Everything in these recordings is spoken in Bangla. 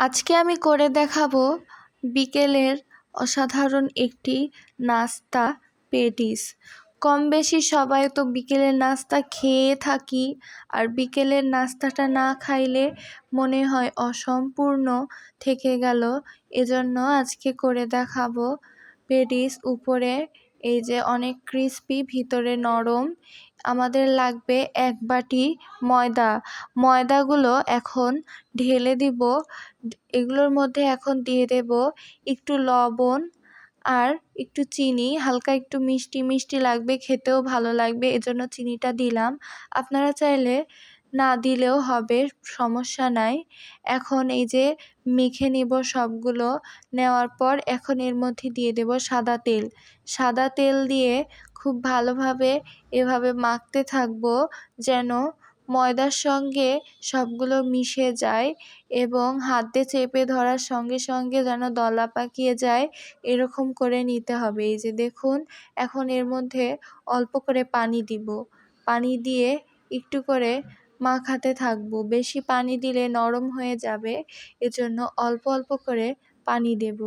আজকে আমি করে দেখাবো বিকেলের অসাধারণ একটি নাস্তা পেটিস। কম বেশি সবাই তো বিকেলের নাস্তা খেয়ে থাকি আর বিকেলের নাস্তাটা না খাইলে মনে হয় অসম্পূর্ণ থেকে গেল। এজন্য আজকে করে দেখাবো পেটিস উপরে এই যে অনেক ক্রিস্পি, ভিতরে নরম আমাদের লাগবে এক বাটি ময়দা। ময়দাগুলো এখন ঢেলে দিব। এগুলোর মধ্যে এখন দিয়ে দেব একটু লবণ আর একটু চিনি। হালকা একটু মিষ্টি মিষ্টি লাগবে, খেতেও ভালো লাগবে, এজন্য চিনিটা দিলাম। আপনারা চাইলে না দিলেও হবে, সমস্যা নাই। এখন এই যে মেখে নেব সবগুলো, নেওয়ার পর এখন এর মধ্যে দিয়ে দেব সাদা তেল। সাদা তেল দিয়ে খুব ভালোভাবে এভাবে মাখতে থাকব যেন ময়দার সঙ্গে সবগুলো মিশে যায় এবং হাতে চেপে ধরার সঙ্গে সঙ্গে যেন দলা পাকিয়ে যায়, এরকম করে নিতে হবে। এই যে দেখুন, এখন এর মধ্যে অল্প করে পানি দিব। পানি দিয়ে একটু করে মাখাতে থাকব। বেশি পানি দিলে নরম হয়ে যাবে, এজন্য অল্প অল্প করে পানি দেব।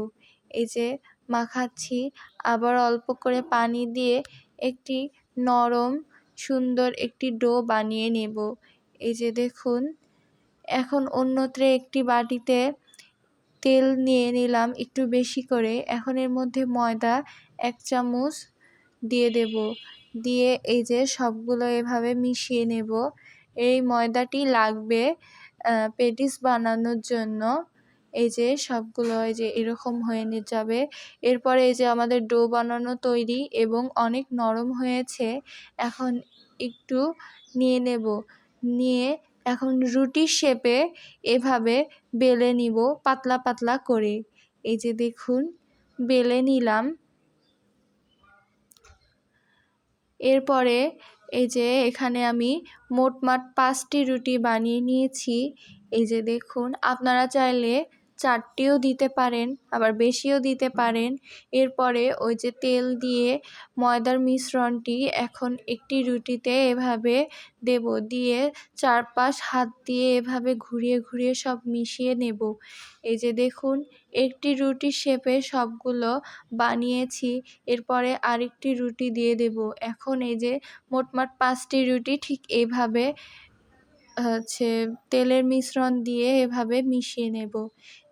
এই যে, মাখাচ্ছি। আবার অল্প করে পানি দিয়ে একটি নরম, সুন্দর একটি ডো বানিয়ে নেব। এই যে, দেখুন। এখন অন্যত্রে একটি বাটিতে তেল নিয়ে নিলাম একটু বেশি করে। এখন এর মধ্যে ময়দা এক চামচ দিয়ে দেব। দিয়ে এই যে, সবগুলো এভাবে মিশিয়ে নেব। এই ময়দাটি লাগবে পেটিস বানানোর জন্য। এই যে সবগুলো, এই যে এরকম হয়ে নিয়ে যাবে। এরপরে এই যে আমাদের ডো বানানো তৈরি এবং অনেক নরম হয়েছে, এখন একটু নিয়ে নেব। নিয়ে এখন রুটি শেপে এভাবে বেলে নিব, পাতলা পাতলা করে। এই যে দেখুন, বেলে নিলাম। এরপরে এই যে এখানে আমি মোটমাট পাঁচটি রুটি বানিয়ে নিয়েছি। এই যে দেখুন আপনারা চাইলে চারটিও দিতে পারেন, আবার বেশিও দিতে পারেন। এরপরে ওই যে তেল দিয়ে ময়দার মিশ্রণটি এখন একটি রুটিতে এভাবে দেব, দিয়ে চারপাশ হাত দিয়ে এভাবে ঘুরিয়ে ঘুরিয়ে সব মিশিয়ে নেব। এই যে দেখুন, একটি রুটির শেপে সবগুলো বানিয়েছি, এরপরে আরেকটি রুটি দিয়ে দেব। এখন এই যে মোটমাট পাঁচটি রুটি ঠিক এইভাবে হচ্ছে তেলের মিশ্রণ দিয়ে এভাবে মিশিয়ে নেব।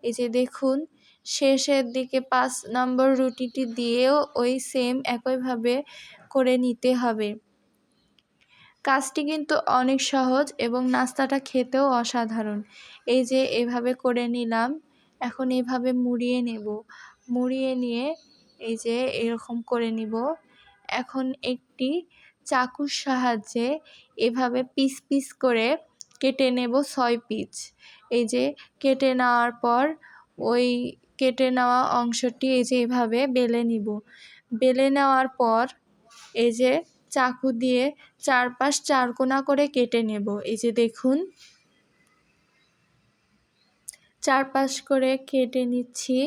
এই যে দেখুন, শেষের দিকে পাঁচ নম্বর রুটিটি দিয়েও ওই সেম একইভাবে করে নিতে হবে। কাজটি কিন্তু অনেক সহজ এবং নাস্তাটা খেতেও অসাধারণ। এই যে এভাবে করে নিলাম, এখন এভাবে মুড়িয়ে নেব। মুড়িয়ে নিয়ে এই যে এরকম করে নিব। এখন একটি চাকুর সাহায্যে এভাবে পিস পিস করে কেটে নেব ছয় পিচ। এই যে কেটে নেওয়ার পর ওই কেটে নেওয়া অংশটি এই যে এভাবে বেলে নিব। বেলে নেওয়ার পর এই যে চাকু দিয়ে চারপাশ চারকোনা করে কেটে নেব। এই যে দেখুন। চারপাশ করে কেটে নিচ্ছি।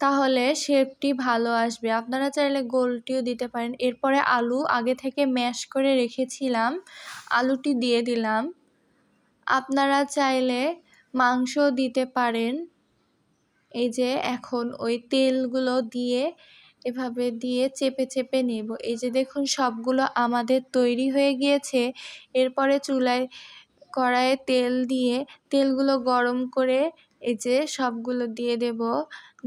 তাহলে শেপটি ভালো আসবে। আপনারা চাইলে গোলটিও দিতে পারেন। এরপরে আলু আগে থেকে ম্যাশ করে রেখেছিলাম। আলুটি দিয়ে দিলাম। আপনারা চাইলে মাংস দিতে পারেন। এই যে এখন ওই তেলগুলো দিয়ে এভাবে দিয়ে চেপে চেপে নেব। এই যে দেখুন সবগুলো আমাদের তৈরি হয়ে গিয়েছে। এরপরে চুলায় কড়াইয়ে তেল দিয়ে তেলগুলো গরম করে এই যে সবগুলো দিয়ে দেব।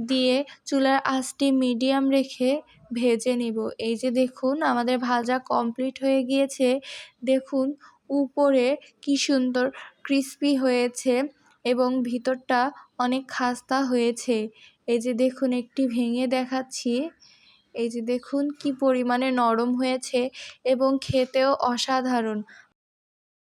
দিয়ে চুলার আঁচটি মিডিয়াম রেখে ভেজে নেব। এই যে দেখুন আমাদের ভাজা কমপ্লিট হয়ে গিয়েছে। দেখুন উপরে কি সুন্দর ক্রিস্পি হয়েছে এবং ভিতরটা অনেক খাস্তা হয়েছে। এই যে দেখুন, একটি ভেঙে দেখাচ্ছি। এই যে দেখুন, কি পরিমাণে নরম হয়েছে এবং খেতেও অসাধারণ।